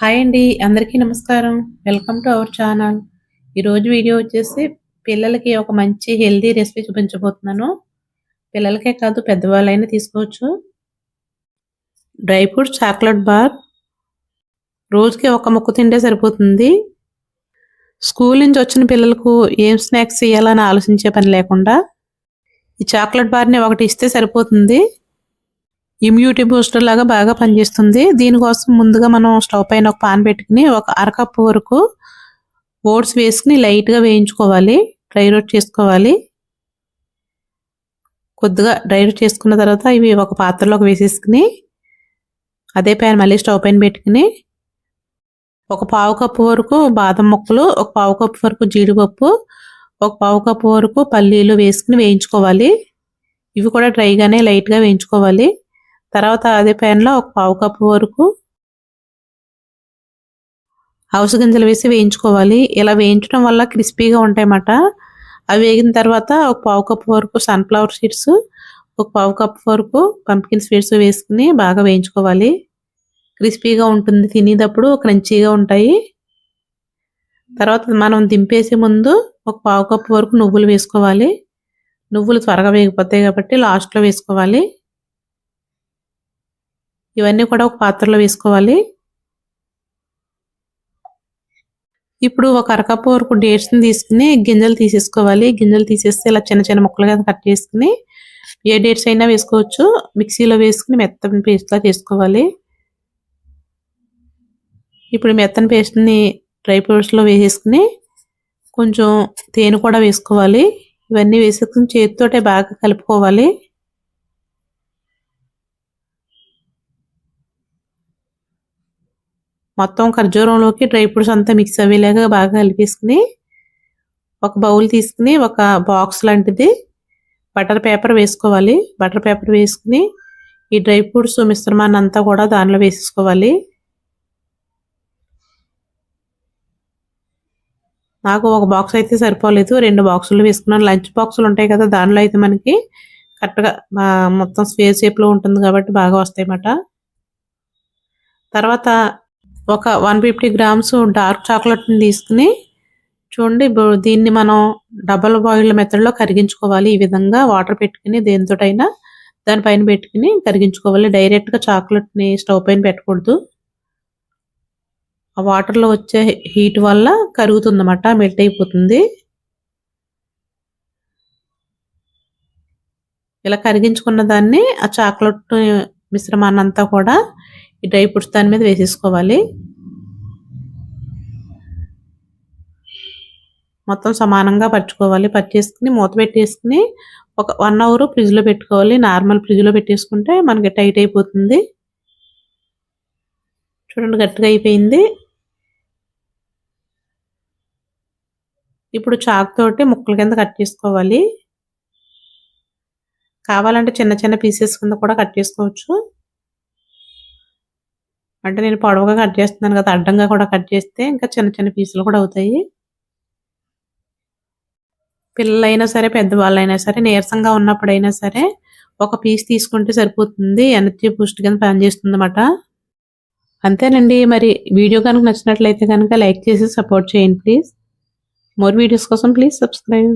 Hi అండి అందరికీ నమస్కారం. Welcome to our channel. ఈరోజు వీడియో వచ్చేసి పిల్లలకి ఒక మంచి హెల్దీ రెసిపీ చూపించబోతున్నాను. పిల్లలకే కాదు పెద్దవాళ్ళైనా తీసుకోవచ్చు. Dry fruits chocolate bar. రోజుకి ఒక ముక్క తింటే సరిపోతుంది. స్కూల్ నుంచి వచ్చిన పిల్లలకు ఏం స్నాక్స్ ఇవ్వాలని ఆలోచించే పని లేకుండా ఈ చాక్లెట్ బార్ని ఒకటి ఇస్తే సరిపోతుంది. ఇమ్యూనిటీ బూస్టర్ లాగా బాగా పనిచేస్తుంది. దీనికోసం ముందుగా మనం స్టవ్ పైన ఒక పాన్ పెట్టుకుని ఒక అరకప్పు వరకు ఓట్స్ వేసుకుని లైట్గా వేయించుకోవాలి. డ్రై రోట్ చేసుకోవాలి. కొద్దిగా డ్రై రోట్ చేసుకున్న తర్వాత ఇవి ఒక పాత్రలోకి వేసేసుకుని అదే ప్యాన్ మళ్ళీ స్టవ్ పైన పెట్టుకుని ఒక పావు కప్పు వరకు బాదం ముక్కలు ఒక పావు కప్పు వరకు జీడిపప్పు ఒక పావు కప్పు వరకు పల్లీలు వేసుకుని వేయించుకోవాలి. ఇవి కూడా డ్రైగానే లైట్గా వేయించుకోవాలి. తర్వాత అదే ప్యాన్లో ఒక పావు కప్పు వరకు హౌస్ గింజలు వేసి వేయించుకోవాలి. ఇలా వేయించడం వల్ల క్రిస్పీగా ఉంటాయన్నమాట. అవి వేగిన తర్వాత ఒక పావు కప్పు వరకు సన్ఫ్లవర్ సీడ్స్ ఒక పావు కప్పు వరకు పంపికిన్ స్వీట్స్ వేసుకుని బాగా వేయించుకోవాలి. క్రిస్పీగా ఉంటుంది తినేటప్పుడు క్రంచీగా ఉంటాయి. తర్వాత మనం దింపేసే ముందు ఒక పావు కప్పు వరకు నువ్వులు వేసుకోవాలి. నువ్వులు త్వరగా వేగిపోతాయి కాబట్టి లాస్ట్లో వేసుకోవాలి. ఇవన్నీ కూడా ఒక పాత్రలో వేసుకోవాలి. ఇప్పుడు ఒక అరకప్పు వరకు డేట్స్ని తీసుకుని గింజలు తీసేసుకోవాలి. గింజలు తీసేస్తే ఇలా చిన్న చిన్న ముక్కలుగా కట్ చేసుకుని ఏ డేట్స్ అయినా వేసుకోవచ్చు. మిక్సీలో వేసుకుని మెత్తని పేస్ట్లా చేసుకోవాలి. ఇప్పుడు మెత్తని పేస్ట్ని డ్రై ఫ్రూట్స్లో వేసేసుకుని కొంచెం తేనె కూడా వేసుకోవాలి. ఇవన్నీ వేసుకుని చేతితోటే బాగా కలుపుకోవాలి. మొత్తం ఖర్జూరంలోకి డ్రై ఫ్రూట్స్ అంతా మిక్స్ అయ్యేలాగా బాగా కలిపేసుకుని ఒక బౌల్ తీసుకుని ఒక బాక్స్ లాంటిది బటర్ పేపర్ వేసుకోవాలి. బటర్ పేపర్ వేసుకుని ఈ డ్రై ఫ్రూట్స్ మిశ్రమాన్ని అంతా కూడా దానిలో వేసేసుకోవాలి. నాకు ఒక బాక్స్ అయితే సరిపోలేదు. రెండు బాక్సులు వేసుకున్నాను. లంచ్ బాక్సులు ఉంటాయి కదా దానిలో అయితే మనకి కరెక్ట్గా మొత్తం స్వేర్ షేప్లో ఉంటుంది కాబట్టి బాగా వస్తాయి అన్నమాట తర్వాత ఒక వన్ ఫిఫ్టీ గ్రామ్స్ డార్క్ చాక్లెట్ని తీసుకుని చూడండి దీన్ని మనం డబల్ బాయిల్ మెథడ్లో కరిగించుకోవాలి. ఈ విధంగా వాటర్ పెట్టుకుని దేనితోటైనా దానిపైన పెట్టుకుని కరిగించుకోవాలి. డైరెక్ట్గా చాక్లెట్ని స్టవ్ పైన పెట్టకూడదు. ఆ వాటర్లో వచ్చే హీట్ వల్ల కరుగుతుందన్నమాట మెల్ట్ అయిపోతుంది. ఇలా కరిగించుకున్న దాన్ని ఆ చాక్లెట్ మిశ్రమాన్నంతా కూడా ఈ డ్రై ఫ్రూట్స్ దాని మీద వేసేసుకోవాలి. మొత్తం సమానంగా పరుచుకోవాలి పర్చేసుకుని మూత పెట్టేసుకుని ఒక వన్ అవర్ ఫ్రిడ్జ్లో పెట్టుకోవాలి. నార్మల్ ఫ్రిడ్జ్లో పెట్టేసుకుంటే మనకి టైట్ అయిపోతుంది. చూడండి గట్టిగా అయిపోయింది. ఇప్పుడు చాక్ తోటి ముక్కల కింద కట్ చేసుకోవాలి. కావాలంటే చిన్న చిన్న పీసెస్ కింద కూడా కట్ చేసుకోవచ్చు. అంటే నేను పొడవుగా కట్ చేస్తున్నాను కదా అడ్డంగా కూడా కట్ చేస్తే ఇంకా చిన్న చిన్న పీసులు కూడా అవుతాయి. పిల్లలైనా సరే పెద్దవాళ్ళైనా సరే నీరసంగా ఉన్నప్పుడైనా సరే ఒక పీస్ తీసుకుంటే సరిపోతుంది. ఎనర్జీ బూస్ట్ కింద పనిచేస్తుంది అనమాట అంతేనండి. మరి వీడియో కనుక నచ్చినట్లయితే కనుక లైక్ చేసి సపోర్ట్ చేయండి ప్లీజ్. మోర్ వీడియోస్ కోసం ప్లీజ్ సబ్స్క్రైబ్.